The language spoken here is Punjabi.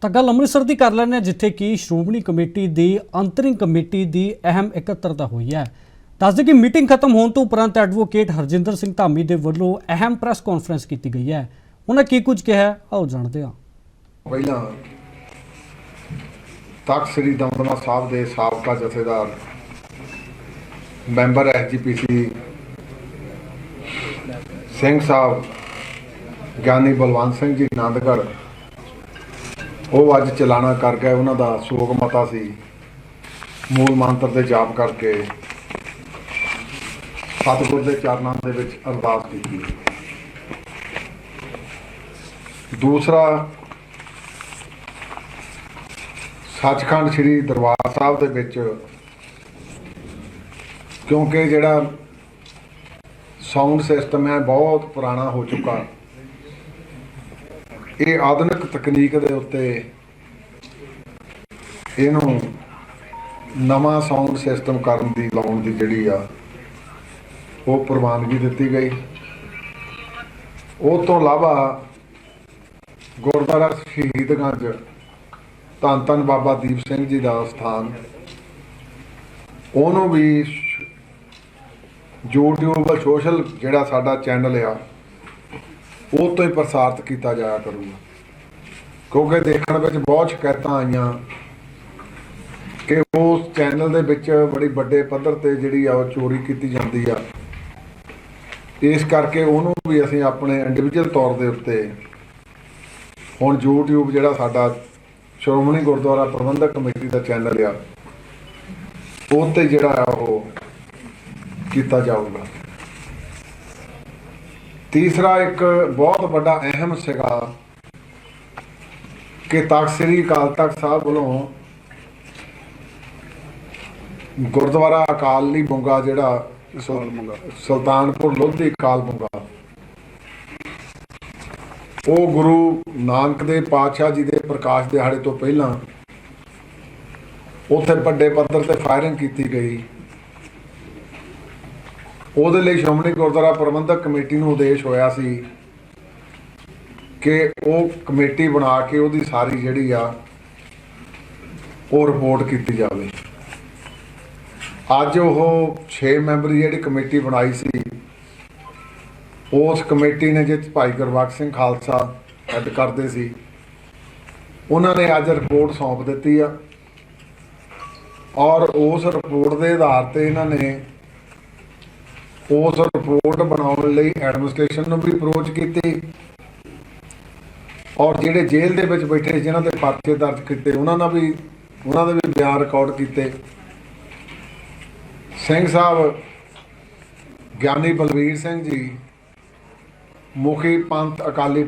ਤਾਂ ਗੱਲ ਅੰਮ੍ਰਿਤਸਰ ਦੀ ਕਰ ਲੈਂਦੇ ਹਾਂ, ਜਿੱਥੇ ਕਿ ਸ਼੍ਰੋਮਣੀ ਕਮੇਟੀ ਦੀ, ਅੰਤਰਿੰਗ ਕਮੇਟੀ ਦੀ ਅਹਿਮ ਇਕੱਤਰਤਾ ਹੋਈ ਹੈ। ਦੱਸਦੇ ਕਿ ਮੀਟਿੰਗ ਖਤਮ ਹੋਣ ਤੋਂ ਉਪਰੰਤ ਐਡਵੋਕੇਟ ਹਰਜਿੰਦਰ ਸਿੰਘ ਧਾਮੀ ਦੇ ਵੱਲੋਂ ਅਹਿਮ ਪ੍ਰੈਸ ਕਾਨਫਰੰਸ ਕੀਤੀ ਗਈ ਹੈ। ਉਹਨਾਂ ਕੀ ਕੁਝ ਕਿਹਾ ਆਓ ਜਾਣਦੇ ਹਾਂ। ਪਹਿਲਾਂ ਤਖਤ ਸ੍ਰੀ ਦਮਦਮਾ ਸਾਹਿਬ ਦੇ ਸਾਬਕਾ ਜਥੇਦਾਰ, ਮੈਂਬਰ ਐਸਜੀਪੀਸੀ ਸਿੰਘ ਸਾਹਿਬ, ਗਿਆਨੀ ਬਲਵੰਤ ਸਿੰਘ ਜੀ ਨੰਦਗੜ੍ਹ ਉਹ ਅੱਜ ਚਲਾਣਾ ਕਰ ਗਏ ਉਹਨਾਂ ਦਾ ਸੋਗ ਮਤਾ ਸੀ। ਮੂਲ ਮੰਤਰ ਦੇ ਜਾਪ ਕਰਕੇ ਸਤਿਗੁਰ ਦੇ ਚਰਨਾਂ ਦੇ ਵਿੱਚ ਅਰਦਾਸ ਕੀਤੀ। ਦੂਸਰਾ, ਸੱਚਖੰਡ ਸ੍ਰੀ ਦਰਬਾਰ ਸਾਹਿਬ ਦੇ ਵਿੱਚ ਕਿਉਂਕਿ ਜਿਹੜਾ ਸਾਊਂਡ ਸਿਸਟਮ ਹੈ, ਬਹੁਤ ਪੁਰਾਣਾ ਹੋ ਚੁੱਕਾ। ਇਹ ਆਧੁਨਿਕ ਤਕਨੀਕ ਦੇ ਉੱਤੇ ਇਹਨੂੰ ਨਵਾਂ ਸਾਊਂਡ ਸਿਸਟਮ ਕਰਨ ਦੀ, ਲਾਉਣ ਦੀ ਜਿਹੜੀ ਆ, ਉਹ ਪ੍ਰਵਾਨਗੀ ਦਿੱਤੀ ਗਈ। ਉਹ ਤੋਂ ਇਲਾਵਾ ਗੁਰਦੁਆਰਾ ਸ਼ਹੀਦਗੰਜ ਧੰਨ ਧੰਨ ਬਾਬਾ ਦੀਪ ਸਿੰਘ ਜੀ ਦਾ ਸਥਾਨ, ਉਹਨੂੰ ਵੀ YouTube ਸੋਸ਼ਲ ਜਿਹੜਾ ਸਾਡਾ ਚੈਨਲ ਆ ਉਹ ਤੋਂ ਹੀ ਪ੍ਰਸਾਰਿਤ ਕੀਤਾ ਜਾਇਆ ਕਰੂਗਾ। ਕਿਉਂਕਿ ਦੇਖਣ ਵਿੱਚ ਬਹੁਤ ਸ਼ਿਕਾਇਤਾਂ ਆਈਆਂ ਕਿ ਉਸ ਚੈਨਲ ਦੇ ਵਿੱਚ ਬੜੀ ਵੱਡੇ ਪੱਧਰ ਤੇ ਜਿਹੜੀ ਆ ਉਹ ਚੋਰੀ ਕੀਤੀ ਜਾਂਦੀ ਆ। ਇਸ ਕਰਕੇ ਉਹਨੂੰ ਵੀ ਅਸੀਂ ਆਪਣੇ ਇੰਡੀਵਿਜੂਅਲ ਤੌਰ ਦੇ ਉੱਤੇ ਹੁਣ YouTube ਜਿਹੜਾ ਸਾਡਾ ਸ਼੍ਰੋਮਣੀ ਗੁਰਦੁਆਰਾ ਪ੍ਰਬੰਧਕ ਕਮੇਟੀ ਦਾ ਚੈਨਲ ਆ ਉਹ ਤੇ ਜਿਹੜਾ ਆ ਉਹ ਕੀਤਾ ਜਾਊਗਾ। ਤੀਸਰਾ ਇੱਕ ਬਹੁਤ ਵੱਡਾ ਅਹਿਮ ਸੀਗਾ ਕਿ ਤਖਤ ਸ੍ਰੀ ਅਕਾਲ ਤਖਤ ਸਾਹਿਬ ਵੱਲੋਂ ਗੁਰਦੁਆਰਾ ਅਕਾਲੀ ਬੁੰਗਾ ਜਿਹੜਾ ਸੁਲ- ਸੁਲਤਾਨਪੁਰ ਲੋਧੀ ਅਕਾਲ ਬੁੰਗਾ ਉਹ ਗੁਰੂ ਨਾਨਕ ਦੇਵ ਪਾਤਸ਼ਾਹ ਜੀ ਦੇ ਪ੍ਰਕਾਸ਼ ਦਿਹਾੜੇ ਤੋਂ ਪਹਿਲਾਂ ਉੱਥੇ ਵੱਡੇ ਪੱਧਰ ਤੇ ਫਾਇਰਿੰਗ ਕੀਤੀ ਗਈ। ਉਹਦੇ ਲਈ ਸ਼੍ਰੋਮਣੀ ਗੁਰਦੁਆਰਾ ਪ੍ਰਬੰਧਕ ਕਮੇਟੀ ਨੂੰ ਉਦੇਸ਼ ਹੋਇਆ ਸੀ ਕਿ ਉਹ ਕਮੇਟੀ ਬਣਾ ਕੇ ਉਹਦੀ ਸਾਰੀ ਜਿਹੜੀ ਆ, ਉਹ ਰਿਪੋਰਟ ਕੀਤੀ ਜਾਵੇ। ਅੱਜ ਉਹ 6 ਮੈਂਬਰੀ ਜਿਹੜੀ ਕਮੇਟੀ ਬਣਾਈ ਸੀ, ਉਸ ਕਮੇਟੀ ਨੇ ਜਿੱਥੇ ਭਾਈ ਗੁਰਬਖਸ਼ ਸਿੰਘ ਖਾਲਸਾ ਹੈੱਡ ਕਰਦੇ ਸੀ, ਉਹਨਾਂ ਨੇ ਅੱਜ ਰਿਪੋਰਟ ਸੌਂਪ ਦਿੱਤੀ ਆ। ਔਰ ਉਸ ਰਿਪੋਰਟ ਦੇ ਆਧਾਰ ਤੇ ਇਹਨਾਂ ਨੇ ਉਸ ਰਿਪੋਰਟ ਬਣਾਉਣ ਲਈ ਐਡਮਿਨਿਸਟ੍ਰੇਸ਼ਨ ਨੂੰ ਵੀ ਅਪਰੋਚ ਕੀਤੀ। ਔਰ ਜਿਹੜੇ ਜੇਲ੍ਹ ਦੇ ਵਿੱਚ ਬੈਠੇ ਸੀ, ਜਿਨ੍ਹਾਂ ਦੇ ਪਰਚੇ ਦਰਜ ਕੀਤੇ ਉਹਨਾਂ ਨਾਲ ਵੀ ਉਹਨਾਂ ਦੇ ਵੀ ਬਿਆਨ ਰਿਕਾਰਡ ਕੀਤੇ। ਸਿੰਘ ਸਾਹਿਬ ਗਿਆਨੀ ਬਲਵੀਰ ਸਿੰਘ ਜੀ ਮੁਖੀ ਪੰਥ ਅਕਾਲੀ